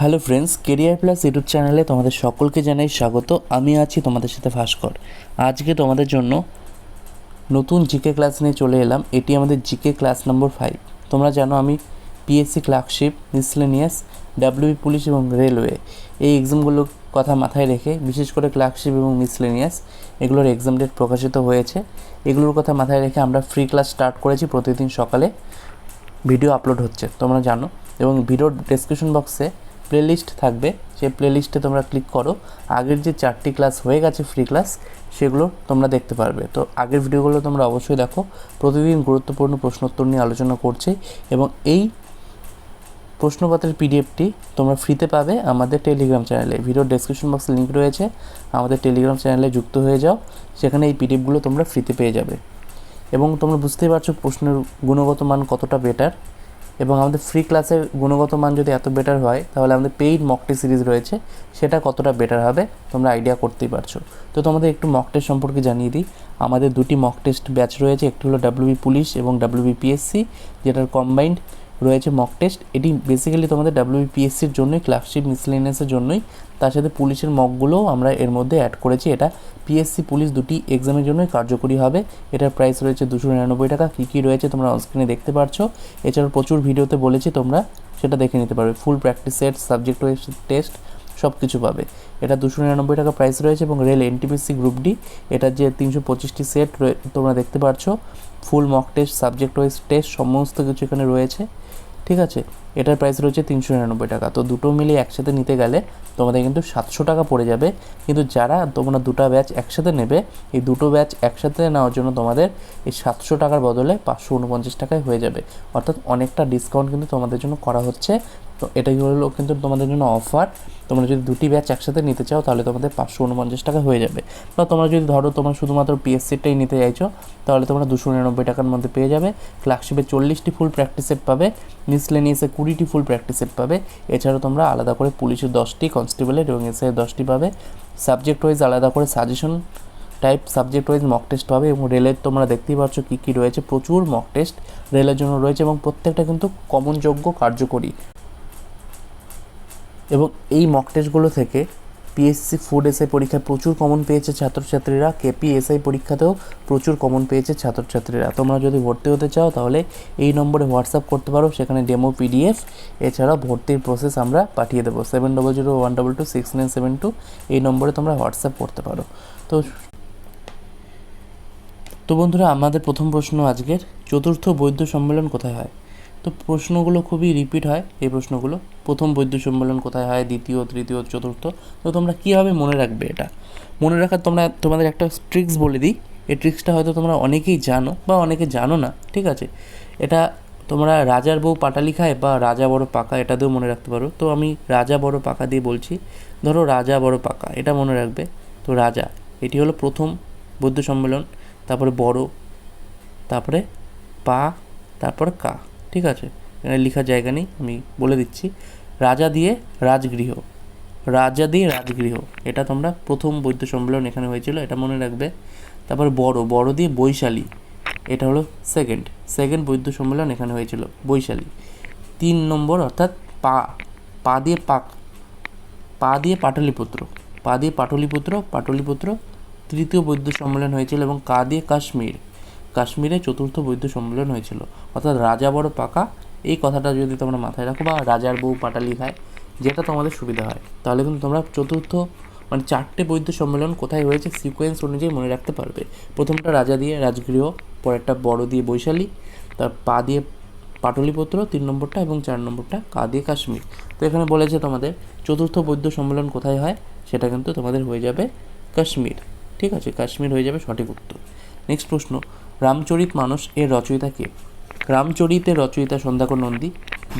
Hello friends career plus YouTube চ্যানেলে তোমাদের সকলকে জানাই স্বাগত। আমি আছি তোমাদের সাথে ভাস্কর। আজকে তোমাদের জন্য নতুন জিকে ক্লাস নিয়ে চলে এলাম। এটি আমাদের জিকে ক্লাস নম্বর ফাইভ তোমরা জানো আমি PSC clerkship miscellaneous WB police এবং রেলওয়ে এই এক্সামগুলোর কথা মাথায় রেখে, বিশেষ করে ক্লার্কশিপ এবং মিসলেনিয়াস এগুলোর এক্সাম ডেট প্রকাশিত হয়েছে। এগুলোর কথা মাথায় রেখে আমরা ফ্রি ক্লাস স্টার্ট করেছি প্রতিদিন সকালে। ভিডিও আপলোড হচ্ছে, তোমরা জানো। এবং ভিডিওর ডেসক্রিপশন বক্সে প্লেলিস্ট থাকবে, সেই প্লেলিস্টে তোমরা ক্লিক করো। আগের যে চারটি ক্লাস হয়ে গেছে ফ্রি ক্লাস সেগুলো তোমরা দেখতে পারবে। তো আগের ভিডিওগুলো তোমরা অবশ্যই দেখো। প্রতিদিন গুরুত্বপূর্ণ প্রশ্নোত্তর নিয়ে আলোচনা করছি এবং এই প্রশ্নপত্রের পিডিএফটি তোমরা ফ্রিতে পাবে আমাদের টেলিগ্রাম চ্যানেলে ভিডিও ডেসক্রিপশন বক্সে লিঙ্ক রয়েছে। আমাদের টেলিগ্রাম চ্যানেলে যুক্ত হয়ে যাও। সেখানে এই পিডিএফগুলো তোমরা ফ্রিতে পেয়ে যাবে। এবং তোমরা বুঝতেই পারছ প্রশ্নের গুণগত মান কতটা বেটার এবং আমাদের ফ্রি ক্লাসের গুণগত মান যদি এত বেটার হয়, তাহলে আমাদের পেইড মকটে সিরিজ রয়েছে, সেটা কতটা বেটার হবে, তোমরা আইডিয়া করতেই পারছ। তো তোমাদের একটু মক টেস্ট সম্পর্কে জানিয়ে দিই। আমাদের দুটি মক টেস্ট ব্যাচ রয়েছে, একটি হলো ডাব্লিউবি পুলিশ এবং ডাব্লিউবি পিএসসি যেটার কম্বাইন্ড রয়েছে মক টেস্ট এটি বেসিক্যালি তোমাদের ডাব্লিউবিপিএসসির জন্যই ক্লার্কশিপ মিসলেনিয়াসের জন্যই। তার সাথে পুলিশের মকগুলোও আমরা এর মধ্যে অ্যাড করেছি। এটা পিএসসি পুলিশ দুটি এক্সামের জন্যই কার্যকরী হবে। এটার প্রাইস রয়েছে দুশো নিরানব্বই টাকা। কী কী রয়েছে তোমরা অনস্ক্রিনে দেখতে পারছ। এছাড়াও প্রচুর ভিডিওতে বলেছি তোমরা, সেটা দেখে নিতে পারবে। Full practice set subject wise test সব কিছু পাবে। এটা দুশো নিরানব্বই টাকা প্রাইস রয়েছে এবং রেল এনটিপিসি গ্রুপ ডি এটার যে তিনশো পঁচিশটি সেট তোমরা দেখতে পারছ। Full mock test subject wise test সমস্ত কিছু এখানে রয়েছে। ঠিক আছে? এটার প্রাইস রয়েছে তিনশো নিরানব্বই টাকা। তো দুটো মিলিয়ে একসাথে নিতে গেলে তোমাদের কিন্তু সাতশো টাকা পড়ে যাবে। কিন্তু যারা তোমরা দুটো ব্যাচ একসাথে নেবে, এই দুটো ব্যাচ একসাথে নেওয়ার জন্য তোমাদের এই সাতশো টাকার বদলে পাঁচশো উনপঞ্চাশ টাকায় হয়ে যাবে। অর্থাৎ অনেকটা ডিসকাউন্ট কিন্তু তোমাদের জন্য করা হচ্ছে। তো এটাই হলো কিন্তু তোমাদের জন্য অফার তোমরা যদি দুটি ব্যাচ একসাথে নিতে চাও, তাহলে তোমাদের পাঁচশো উনপঞ্চাশ টাকা হয়ে যাবে। বা তোমরা যদি ধরো তোমরা শুধুমাত্র পিএসসিটাই নিতে চাইছো, তাহলে তোমরা দুশো নিরানব্বই টাকার মধ্যে পেয়ে যাবে। ক্লার্কশিপে চল্লিশটি ফুল প্র্যাকটিস সেট পাবে মিসলেনিয়াসে কুড়িটি ফুল প্র্যাকটিস সেট পাবে। এছাড়াও তোমরা আলাদা করে পুলিশের দশটি কনস্টেবলের এবং এসআই দশটি পাবে। সাবজেক্ট ওয়াইজ আলাদা করে suggestion type subject wise mock test পাবে এবং রেলের তোমরা দেখতেই পাচ্ছ কী কী রয়েছে। প্রচুর মক টেস্ট রেলের জন্য রয়েছে এবং প্রত্যেকটা কিন্তু কমনযোগ্য কার্যকরী। এবং এই মক টেস্টগুলো থেকে পিএসসি ফুড এসআই পরীক্ষায় প্রচুর কমন পেয়েছে ছাত্রছাত্রীরা। কেপি এসআই পরীক্ষাতেও প্রচুর কমন পেয়েছে ছাত্রছাত্রীরা। তোমরা যদি ভর্তি হতে চাও তাহলে এই নম্বরে হোয়াটসঅ্যাপ করতে পারো, সেখানে ডেমো পিডিএফ এছাড়াও ভর্তির প্রসেস আমরা পাঠিয়ে দেবো। Seven double zero one double two six nine seven two এই নম্বরে তোমরা হোয়াটসঅ্যাপ করতে পারো। তো তো বন্ধুরা, আমাদের প্রথম প্রশ্ন আজকের, চতুর্থ বৈদ্য সম্মেলন কোথায় হয়? তো প্রশ্নগুলো খুবই রিপিট হয়, এই প্রশ্নগুলো। প্রথম বৈদ্য সম্মেলন কোথায় হয়, দ্বিতীয়, তৃতীয়, চতুর্থ? তো তোমরা কীভাবে মনে রাখবে এটা? মনে রাখার তোমরা, তোমাদের একটা ট্রিক্স বলে দিই। এই ট্রিক্সটা হয়তো তোমরা অনেকেই জানো বা অনেকে জানো না, ঠিক আছে? এটা তোমরা রাজার বউ পাটালি খায় বা রাজা বড় পাকা, এটা দিয়েও মনে রাখতে পারো। তো আমি রাজা বড় পাকা দিয়ে বলছি, ধরো রাজা বড় পাকা, এটা মনে রাখবে। তো রাজা, এটি হলো প্রথম বৌদ্ধ সম্মেলন, তারপরে বড়, তারপরে পা, তারপরে কা। ঠিক আছে? এখানে লেখার জায়গা নেই, আমি বলে দিচ্ছি। রাজা দিয়ে রাজগৃহ। রাজা দিয়ে রাজগৃহ। এটা তোমরা প্রথম বৈদ্য সম্মেলন এখানে হয়েছিল, এটা মনে রাখবে। তারপর বড় বড় দিয়ে বৈশালী। এটা হলো সেকেন্ড সেকেন্ড বৈদ্য সম্মেলন এখানে হয়েছিল, বৈশালী। তিন নম্বর অর্থাৎ পা পা দিয়ে পাক, পা দিয়ে পাটলিপুত্র। পা দিয়ে পাটলিপুত্র পাটলিপুত্র, তৃতীয় বৈদ্য সম্মেলন হয়েছিল এবং কা দিয়ে কাশ্মীর। কাশ্মীরে চতুর্থ বৈদ্য সম্মেলন হয়েছিল। অর্থাৎ রাজা বড় পাকা। এই কথাটা যদি তোমরা মাথায় রাখো বা রাজার বউ পাটালি খায় যেটা তোমাদের সুবিধা হয়। তাহলে কিন্তু তোমরা চতুর্থ মানে চারটে বৈদ্য সম্মেলন কোথায় হয়েছে সিকোয়েন্স অনুযায়ী মনে রাখতে পারবে। প্রথমটা রাজা দিয়ে রাজগৃহ, পরেরটা বড় দিয়ে বৈশালী, তার পা দিয়ে পাটলিপত্র, তিন নম্বরটা এবং চার নম্বরটা কা দিয়ে কাশ্মীর। তো এখানে বলেছে তোমাদের চতুর্থ বৈদ্য সম্মেলন কোথায় হয়, সেটা কিন্তু তোমাদের হয়ে যাবে কাশ্মীর। ঠিক আছে, কাশ্মীর হয়ে যাবে সঠিক উত্তর। নেক্সট প্রশ্ন রামচরিত মানুষ এর রচয়িতা কে? রামচরিতের রচয়িতা সন্ধ্যাকর নন্দী।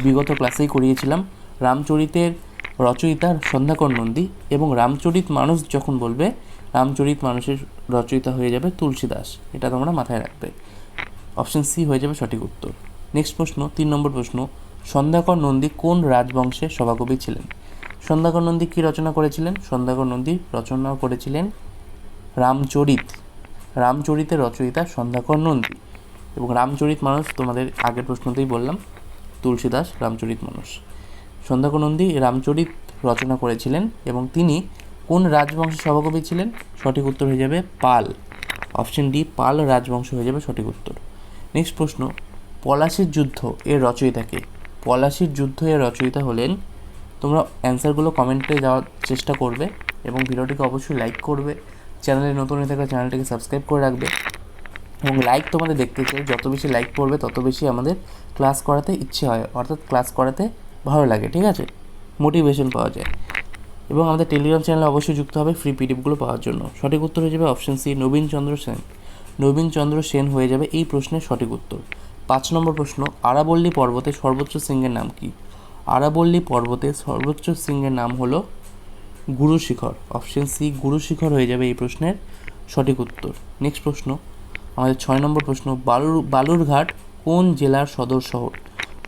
বিগত ক্লাসেই করিয়েছিলাম রামচরিতের রচয়িতা সন্ধ্যাকর নন্দী এবং রামচরিত মানুষ যখন বলবে, রামচরিত মানুষের রচয়িতা হয়ে যাবে তুলসী দাস এটা তোমরা মাথায় রাখবে। অপশন সি হয়ে যাবে সঠিক উত্তর। নেক্সট প্রশ্ন, তিন নম্বর প্রশ্ন, সন্ধ্যাকর নন্দী কোন রাজবংশের সভাকবি ছিলেন? সন্ধ্যাকর নন্দী কী রচনা করেছিলেন? সন্ধ্যাকর নন্দী রচনা করেছিলেন রামচরিত। রামচরিতের রচয়িতা সন্ধ্যাকর নন্দী। এবং রামচরিত মানুষ তোমাদের আগের প্রশ্নতেই বললাম, তুলসীদাস রামচরিত মানুষ সন্ধ্যাকর নন্দী রামচরিত রচনা করেছিলেন এবং তিনি কোন রাজবংশের সভাকবি ছিলেন? সঠিক উত্তর হয়ে যাবে পাল। অপশন ডি, পাল রাজবংশ হয়ে যাবে সঠিক উত্তর। নেক্সট প্রশ্ন, পলাশির যুদ্ধ এর রচয়িতাকে পলাশির যুদ্ধ এর রচয়িতা হলেন, তোমরা অ্যান্সারগুলো কমেন্টে যাওয়ার চেষ্টা করবে এবং ভিডিওটিকে অবশ্যই লাইক করবে। চ্যানেলে নতুন হয়ে থাকলে চ্যানেলটিকে সাবস্ক্রাইব করে রাখবে এবং লাইক তোমাদের দেখতে চাই। যত বেশি লাইক পড়বে, তত বেশি আমাদের ক্লাস করাতে ইচ্ছে হয়। অর্থাৎ ক্লাস করাতে ভালো লাগে, ঠিক আছে? মোটিভেশন পাওয়া যায়। এবং আমাদের টেলিগ্রাম চ্যানেলে অবশ্যই যুক্ত হবে ফ্রি পিডিএফগুলো পাওয়ার জন্য। সঠিক উত্তর হয়ে যাবে অপশন সি নবীন চন্দ্র সেন নবীন চন্দ্র সেন হয়ে যাবে এই প্রশ্নের সঠিক উত্তর। পাঁচ নম্বর প্রশ্ন আরাবল্লী পর্বতে সর্বোচ্চ সিংহের নাম কি? আরাবল্লী পর্বতে সর্বোচ্চ সিংহের নাম হলো গুরু শিখর অপশন সি গুরু শিখর হয়ে যাবে এই প্রশ্নের সঠিক উত্তর। নেক্সট প্রশ্ন, আমাদের ছয় নম্বর প্রশ্ন, বালুর, বালুরঘাট কোন জেলার সদর শহর?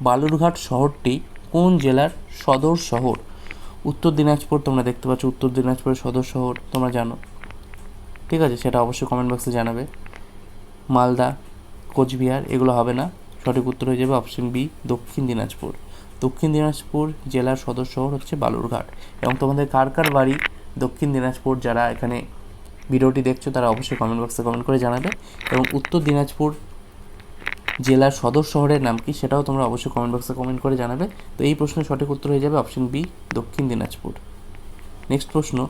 বালুরঘাট শহরটি কোন জেলার সদর শহর? উত্তর দিনাজপুর, তোমরা দেখতে পাচ্ছ উত্তর দিনাজপুরের সদর শহর, তোমরা জানো। ঠিক আছে, সেটা অবশ্যই কমেন্ট বক্সে জানাবে। মালদা, কোচবিহার, এগুলো হবে না। সঠিক উত্তর হয়ে যাবে অপশন বি দক্ষিণ দিনাজপুর। দক্ষিণ দিনাজপুর জেলার সদর শহর হচ্ছে বালুরঘাট। এবং তোমাদের কার কার বাড়ি দক্ষিণ দিনাজপুর যারা এখানে ভিডিওটি দেখছ, তারা অবশ্যই কমেন্ট বক্সে কমেন্ট করে জানাবে। এবং উত্তর দিনাজপুর জেলার সদর শহরের নাম কি সেটাও তোমরা অবশ্যই কমেন্ট বক্সে কমেন্ট করে জানাবে। তো এই প্রশ্নের সঠিক উত্তর হয়ে যাবে অপশন বি দক্ষিণ দিনাজপুর। নেক্সট প্রশ্ন,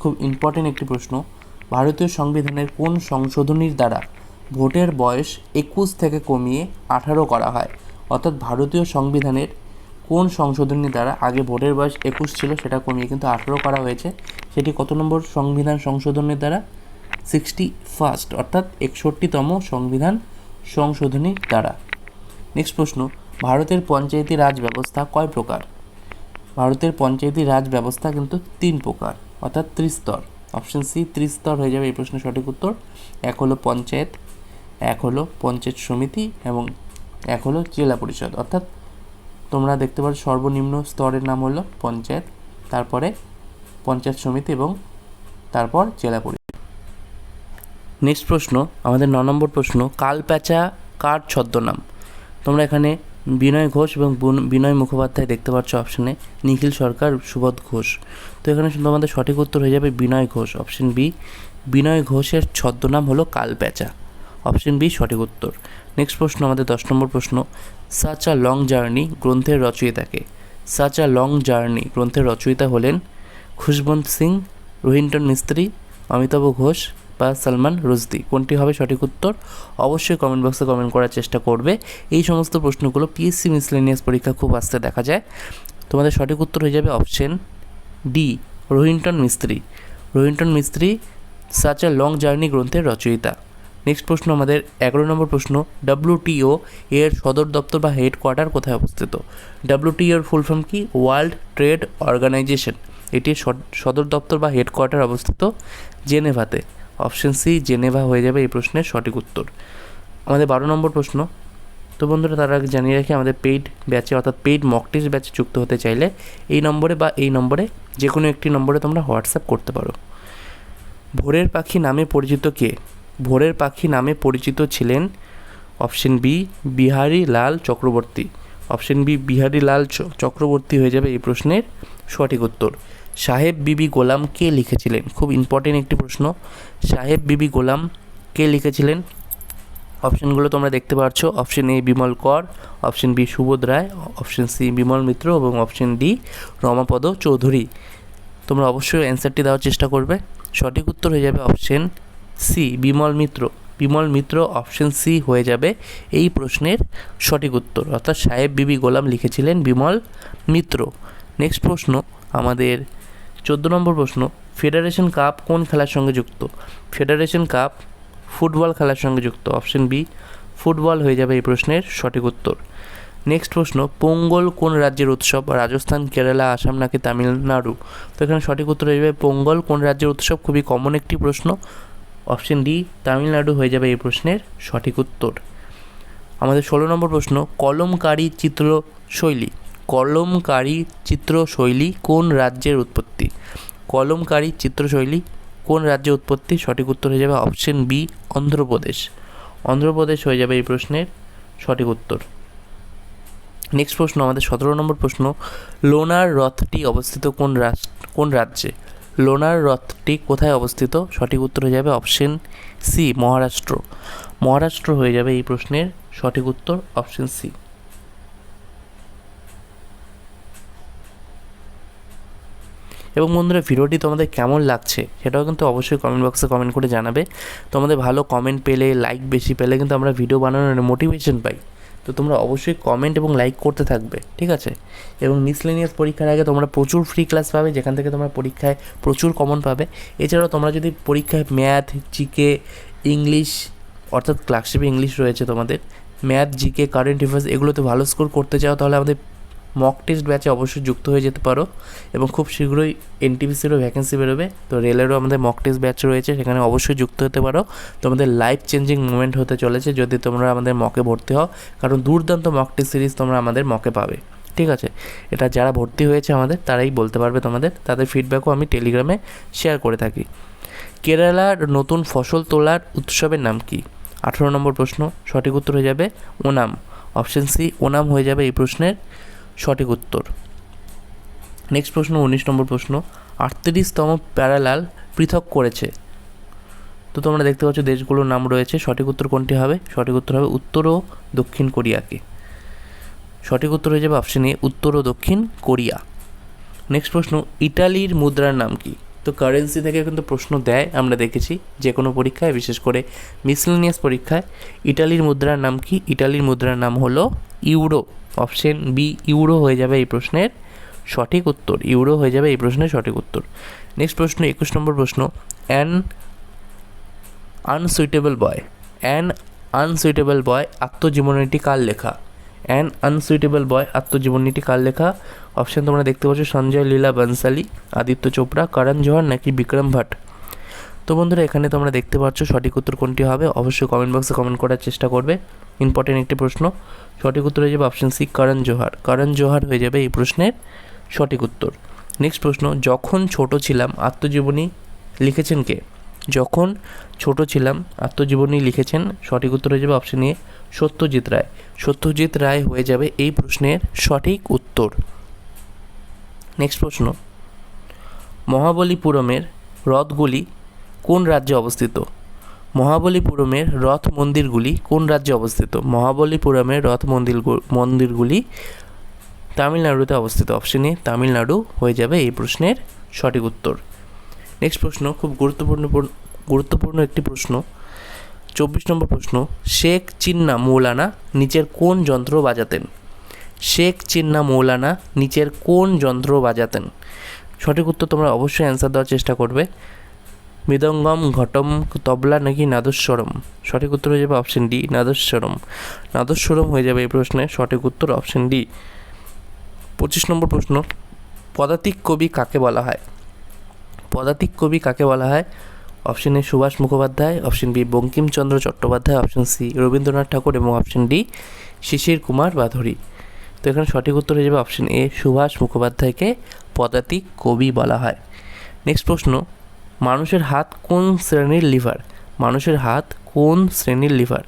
খুব ইম্পর্টেন্ট একটি প্রশ্ন, ভারতীয় সংবিধানের কোন সংশোধনীর দ্বারা ভোটের বয়স একুশ থেকে কমিয়ে আঠারো করা হয়? অর্থাৎ ভারতীয় সংবিধানের কোন সংশোধনী দ্বারা আগে ভোটের বয়স একুশ ছিল সেটা কমিয়ে কিন্তু আঠারো করা হয়েছে? সেটি কত নম্বর সংবিধান সংশোধনের দ্বারা? সিক্সটি ফার্স্ট অর্থাৎ একষট্টিতম সংবিধান সংশোধনীর দ্বারা। নেক্সট প্রশ্ন, ভারতের পঞ্চায়েতি রাজ ব্যবস্থা কয় প্রকার? ভারতের পঞ্চায়েতি রাজ ব্যবস্থা কিন্তু তিন প্রকার, অর্থাৎ ত্রিস্তর। অপশন সি ত্রিস্তর হয়ে যাবে এই প্রশ্নের সঠিক উত্তর। এক হলো পঞ্চায়েত, এক হলো পঞ্চায়েত সমিতি এবং এক হলো জেলা পরিষদ, অর্থাৎ তোমরা দেখতে পাচ্ছ সর্বনিম্ন স্তরের নাম হলো পঞ্চায়েত, তারপরে পঞ্চায়েত সমিতি এবং তারপর জেলা পরিষদ। নেক্সট প্রশ্ন, আমাদের ন নম্বর প্রশ্ন, কালপ্যাচা কার ছদ্মনাম? তোমরা এখানে বিনয় ঘোষ এবং বিনয় মুখোপাধ্যায় দেখতে পাচ্ছ অপশনে নিখিল সরকার, সুবোধ ঘোষ। তো এখানে শুধু আমাদের সঠিক উত্তর হয়ে যাবে বিনয় ঘোষ। অপশন বি বিনয় ঘোষের ছদ্মনাম হলো কালপ্যাচা। অপশন বি সঠিক উত্তর। নেক্সট প্রশ্ন, আমাদের দশ নম্বর প্রশ্ন সাচ আ লং জার্নি গ্রন্থের রচয়িতাকে। সাচ আ লং জার্নি গ্রন্থের রচয়িতা হলেন খুশবন্ত সিং রোহিন্টন মিস্ত্রি, অমিতাভ ঘোষ বা সালমান রুজদি কোনটি হবে সঠিক উত্তর? অবশ্যই কমেন্ট বক্সে কমেন্ট করার চেষ্টা করবে। এই সমস্ত প্রশ্নগুলো পিএসসি মিসলেনিয়াস পরীক্ষা খুব আসতে দেখা যায়। তোমাদের সঠিক উত্তর হয়ে যাবে অপশন ডি রোহিন্টন মিস্ত্রি। রোহিন্টন মিস্ত্রি সাচ আ লং জার্নি গ্রন্থের রচয়িতা। নেক্সট প্রশ্ন, আমাদের এগারো নম্বর প্রশ্ন ডাব্লিউটিও এর সদর দপ্তর বা হেডকোয়ার্টার কোথায় অবস্থিত? ডাব্লিউটিওর ফুল ফর্ম কি? ওয়ার্ল্ড ট্রেড অর্গানাইজেশন এটির সদ- সদর দপ্তর বা হেডকোয়ার্টার অবস্থিত জেনেভাতে। অপশন সি জেনেভা হয়ে যাবে এই প্রশ্নের সঠিক উত্তর। আমাদের বারো নম্বর প্রশ্ন, তো বন্ধুরা তার আগে জানিয়ে রাখি, আমাদের পেইড ব্যাচে অর্থাৎ পেইড মক টেস্ট ব্যাচে যুক্ত হতে চাইলে এই নম্বরে বা এই নম্বরে যে কোনো একটি নম্বরে তোমরা হোয়াটসঅ্যাপ করতে পারো। ভোরের পাখি নামে পরিচিত কে? ভোরের পাখি নামে পরিচিত ছিলেন option B, Bihari Lal Chakraborty. Option B, Bihari Lal Chakraborty হয়ে যাবে এই প্রশ্নের সঠিক উত্তর। সাহেব বিবি গোলাম কে লিখেছিলেন? খুব ইম্পর্টেন্ট একটি প্রশ্ন। সাহেব বিবি গোলাম কে লিখেছিলেন? অপশনগুলো তোমরা দেখতে পাচ্ছ। Option A, Bimal Kar. Option B, Subodh Roy. Option C, Bimal Mitra এবং অপশন ডি, রমাপদ চৌধুরী। তোমরা অবশ্যই অ্যান্সারটি দেওয়ার চেষ্টা করবে। সঠিক উত্তর হয়ে যাবে option C, Bimal Mitra. Bimal Mitra option C হয়ে যাবে এই প্রশ্নের সঠিক উত্তর। অর্থাৎ সাহেব বিবি গোলাম লিখেছিলেন বিমল মিত্র। নেক্সট প্রশ্ন, আমাদের চোদ্দ নম্বর প্রশ্ন ফেডারেশন কাপ কোন খেলার সঙ্গে যুক্ত? ফেডারেশন কাপ ফুটবল খেলার সঙ্গে যুক্ত। অপশন বি ফুটবল হয়ে যাবে এই প্রশ্নের সঠিক উত্তর। নেক্সট প্রশ্ন, পোঙ্গল কোন রাজ্যের উৎসব? রাজস্থান, কেরালা, আসাম নাকি তামিলনাড়ু? তো এখানে সঠিক উত্তর হয়ে যাবে পোঙ্গল কোন রাজ্যের উৎসব? খুবই কমন একটি প্রশ্ন। অপশন ডি, তামিলনাড়ু হয়ে যাবে এই প্রশ্নের সঠিক উত্তর। আমাদের ষোলো নম্বর প্রশ্ন, কলমকারী চিত্রশৈলী কলমকারী চিত্রশৈলী কোন রাজ্যের উৎপত্তি? কলমকারী চিত্রশৈলী কোন রাজ্যের উৎপত্তি? সঠিক উত্তর হয়ে যাবে অপশন বি, অন্ধ্রপ্রদেশ। অন্ধ্রপ্রদেশ হয়ে যাবে এই প্রশ্নের সঠিক উত্তর। নেক্সট প্রশ্ন, আমাদের সতেরো নম্বর প্রশ্ন, লোনার হ্রদটি অবস্থিত কোন রাষ্ট্র কোন রাজ্যে? লোনার হ্রদটি কোথায় অবস্থিত? সঠিক উত্তর হয়ে যাবে অপশন সি, মহারাষ্ট্র। মহারাষ্ট্র হয়ে যাবে এই প্রশ্নের সঠিক উত্তর অপশন সি। এবং বন্ধুরা, ভিডিওটি তোমাদের কেমন লাগছে সেটাও কিন্তু অবশ্যই কমেন্ট বক্সে কমেন্ট করে জানাবে। তোমাদের ভালো কমেন্ট পেলে লাইক বেশি পেলে কিন্তু আমরা ভিডিও বানানোর মোটিভেশন পাই। তো তোমরা অবশ্যই কমেন্ট এবং লাইক করতে থাকবে, ঠিক আছে? এবং মিসলেনিয়াস পরীক্ষার আগে তোমরা প্রচুর ফ্রি ক্লাস পাবে, যেখান থেকে তোমরা পরীক্ষায় প্রচুর কমন পাবে। এছাড়াও তোমরা যদি পরীক্ষায় ম্যাথ জিকে ইংলিশ অর্থাৎ ক্লাসশিপে ইংলিশ রয়েছে তোমাদের ম্যাথ জিকে কারেন্ট অ্যাফেয়ার্স এগুলোতে ভালো স্কোর করতে চাও, তাহলে আমাদের মক টেস্ট ব্যাচে অবশ্যই যুক্ত হয়ে যেতে পারো এবং খুব শীঘ্রই এনটিপিসিরও ভ্যাকেন্সি বেরোবে। তো রেলেরও আমাদের মক টেস্ট ব্যাচ রয়েছে, সেখানে অবশ্যই যুক্ত হতে পারো। তোমাদের লাইফ চেঞ্জিং মুভমেন্ট হতে চলেছে যদি তোমরা আমাদের মকে ভর্তি হও, কারণ দুর্দান্ত মক টেস্ট সিরিজ তোমরা আমাদের মকে পাবে। ঠিক আছে? এটা যারা ভর্তি হয়েছে আমাদের, তারাই বলতে পারবে তোমাদের, তাদের ফিডব্যাকও আমি টেলিগ্রামে শেয়ার করে থাকি। কেরালার নতুন ফসল তোলার উৎসবের নাম কি? আঠেরো নম্বর প্রশ্ন, সঠিক উত্তর হয়ে যাবে ওনাম। অপশন সি ওনাম হয়ে যাবে এই প্রশ্নের। সঠিক উত্তর। নেক্সট প্রশ্ন, উনিশ নম্বর প্রশ্ন, আটত্রিশতম প্যারালাল পৃথক করেছে। তো তোমরা দেখতে পাচ্ছ দেশগুলোর নাম রয়েছে, সঠিক উত্তর কোনটি হবে? সঠিক উত্তর হবে উত্তর ও দক্ষিণ কোরিয়াকে। সঠিক উত্তর হয়ে যাবে অপশন এ উত্তর ও দক্ষিণ কোরিয়া। নেক্সট প্রশ্ন, ইটালির মুদ্রার নাম কি? তো কারেন্সি থেকে কিন্তু প্রশ্ন দেয়, আমরা দেখেছি যে কোনো পরীক্ষায়, বিশেষ করে মিসলেনিয়াস পরীক্ষায়, ইটালির মুদ্রার নাম কি? ইটালির মুদ্রার নাম হলো ইউরো। অপশন বি ইউরো হয়ে যাবে এই প্রশ্নের সঠিক উত্তর। ইউরো হয়ে যাবে এই প্রশ্নের সঠিক উত্তর। নেক্সট প্রশ্ন, একুশ নম্বর প্রশ্ন। An unsuitable boy an unsuitable boy আত্মজীবনীটি কার লেখা? অ্যান আনসুইটেবল বয় আত্মজীবনীটি কার লেখা? অপশন তোমরা দেখতে পাচ্ছ, সঞ্জয় লীলা বনসালি, আদিত্য চোপড়া, করণ জোহর নাকি বিক্রম ভট্ট? তো বন্ধুরা, এখানে তোমরা দেখতে পাচ্ছ সঠিক উত্তর কোনটি হবে। অবশ্যই কমেন্ট বক্সে কমেন্ট করার চেষ্টা করবে। ইম্পর্টেন্ট একটি প্রশ্ন। সঠিক উত্তর হয়ে যাবে অপশন সি করণ জোহার করণ জোহার হয়ে যাবে এই প্রশ্নের সঠিক উত্তর। নেক্সট প্রশ্ন, যখন ছোট ছিলাম, আত্মজীবনী লিখেছেন কে? যখন ছোট ছিলাম, আত্মজীবনী লিখেছেন, সঠিক উত্তর হয়ে যাবে অপশন এ সত্যজিৎ রায়। সত্যজিৎ রায় হয়ে যাবে এই প্রশ্নের সঠিক উত্তর। নেক্সট প্রশ্ন, মহাবলীপুরমের হ্রদগুলি কোন রাজ্যে অবস্থিত? মহাবলীপুরমের রথ মন্দিরগুলি কোন রাজ্যে অবস্থিত? মহাবলীপুরমের রথ মন্দির মন্দিরগুলি তামিলনাড়ুতে অবস্থিত। অপশন এ তামিলনাড়ু হয়ে যাবে এই প্রশ্নের সঠিক উত্তর। নেক্সট প্রশ্ন, খুব গুরুত্বপূর্ণ গুরুত্বপূর্ণ একটি প্রশ্ন। চব্বিশ নম্বর প্রশ্ন, শেখ চিন্না মৌলানা নিচের কোন যন্ত্র বাজাতেন? শেখ চিন্না মৌলানা নিচের কোন যন্ত্র বাজাতেন? সঠিক উত্তর তোমরা অবশ্যই অ্যান্সার দেওয়ার চেষ্টা করবে। মৃদঙ্গম ঘটম তবলা নাকি নাদস্বরম? সঠিক উত্তর হয়ে যাবে অপশন ডি নাদস্বরম। নাদস্বরম হয়ে যাবে এই প্রশ্নের সঠিক উত্তর অপশন ডি পঁচিশ নম্বর প্রশ্ন, পদাতিক কবি কাকে বলা হয়? পদাতিক কবি কাকে বলা হয়? Option A Subhash Mukhopadhyay option B Bankimchandra Chattopadhyay option C Rabindranath Thakur এবং অপশন ডি শিশির কুমার বাধুরী তো এখানে সঠিক উত্তর হয়ে যাবে অপশন এ সুভাষ মুখোপাধ্যায়কে পদাতিক কবি বলা হয়। নেক্সট প্রশ্ন মানুষের হাত কোন শ্রেণির লিভার? মানুষের হাত কোন শ্রেণির লিভার?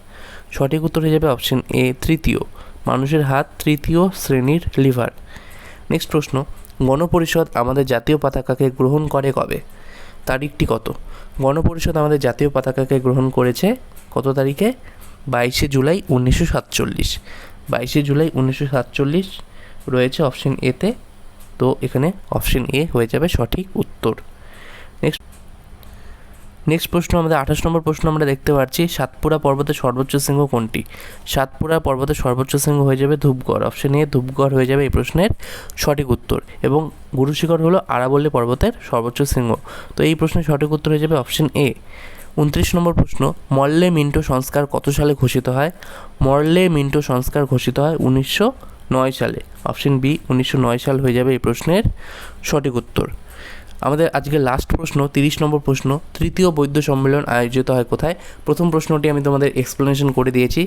সঠিক উত্তর হয়ে যাবে অপশন এ তৃতীয়। মানুষের হাত তৃতীয় শ্রেণির লিভার। নেক্সট প্রশ্ন, গণপরিষদ আমাদের জাতীয় পতাকাকে গ্রহণ করে কবে? তারিখটি কত? গণপরিষদ আমাদের জাতীয় পতাকাকে গ্রহণ করেছে কত তারিখে? বাইশে জুলাই উনিশশো সাতচল্লিশ। বাইশে জুলাই উনিশশো সাতচল্লিশ রয়েছে অপশন এতে তো। এখানে অপশন এ হয়ে যাবে সঠিক উত্তর। নেক্সট নেক্সট প্রশ্ন, আমাদের আঠাশ নম্বর প্রশ্ন আমরা দেখতে পাচ্ছি, সাতপুরা পর্বতের সর্বোচ্চ শৃঙ্গ কোনটি? সাতপুরা পর্বতের সর্বোচ্চ শৃঙ্গ হয়ে যাবে ধূপগড়। অপশন এ ধূপগড় হয়ে যাবে এই প্রশ্নের সঠিক উত্তর এবং গুরুশিখর হলো আরাবল্লী পর্বতের সর্বোচ্চ শৃঙ্গ। তো এই প্রশ্নের সঠিক উত্তর হয়ে যাবে অপশন এ উনত্রিশ নম্বর প্রশ্ন মল্লে মিন্টো সংস্কার কত সালে ঘোষিত হয়? মর্লে মিন্টো সংস্কার ঘোষিত হয় উনিশশো নয় সালে। অপশন বি উনিশশো নয় সাল হয়ে যাবে এই প্রশ্নের সঠিক উত্তর। আমাদের আজকে লাস্ট প্রশ্ন, তিরিশ নম্বর প্রশ্ন, তৃতীয় বৈদ্য সম্মেলন আয়োজিত হয় কোথায়? প্রথম প্রশ্নটি আমি তোমাদের এক্সপ্লেনেশন করে দিয়েছি।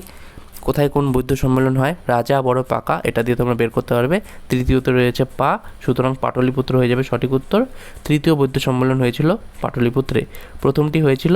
কোথায় কোন বৈদ্য সম্মেলন হয়? রাজা, বড়, পাকা, এটা দিয়ে তোমরা বের করতে পারবে। তৃতীয়তে রয়েছে পা, সুতরাং পাটলিপুত্র হয়ে যাবে সঠিক উত্তর। তৃতীয় বৈদ্য সম্মেলন হয়েছিল পাটলিপুত্রে। প্রথমটি হয়েছিল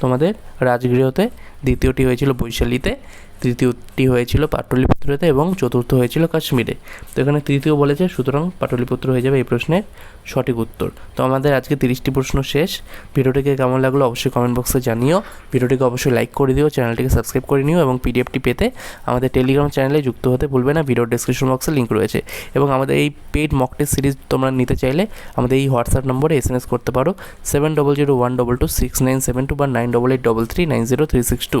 তোমাদের রাজগৃহতে, দ্বিতীয়টি হয়েছিল বৈশালীতে। তৃতীয়টি হয়েছিল পাটলিপুত্রতে এবং চতুর্থ হয়েছিল কাশ্মীরে। তো এখানে তৃতীয় বলেছে, সুতরাং পাটলিপুত্র হয়ে যাবে এই প্রশ্নের সঠিক উত্তর। তো আমাদের আজকে তিরিশটি প্রশ্ন শেষ। ভিডিওটিকে কেমন লাগল অবশ্যই কমেন্ট বক্সে জানিও। ভিডিওটিকে অবশ্যই লাইক করে দিও, চ্যানেলটিকে সাবস্ক্রাইব করে নিও এবং পিডিএফটি পেতে আমাদের টেলিগ্রাম চ্যানেলে যুক্ত হতে ভুলবে না। ভিডিও ডেসক্রিপশন বক্সে লিঙ্ক রয়েছে। এবং আমাদের এই পেড মক সিরিজ তোমরা নিতে চাইলে আমাদের এই হোয়াটসঅ্যাপ নম্বরে এস এম এস করতে পারো। Seven double zero one double two six nine seven two বা nine double eight double three nine zero three six two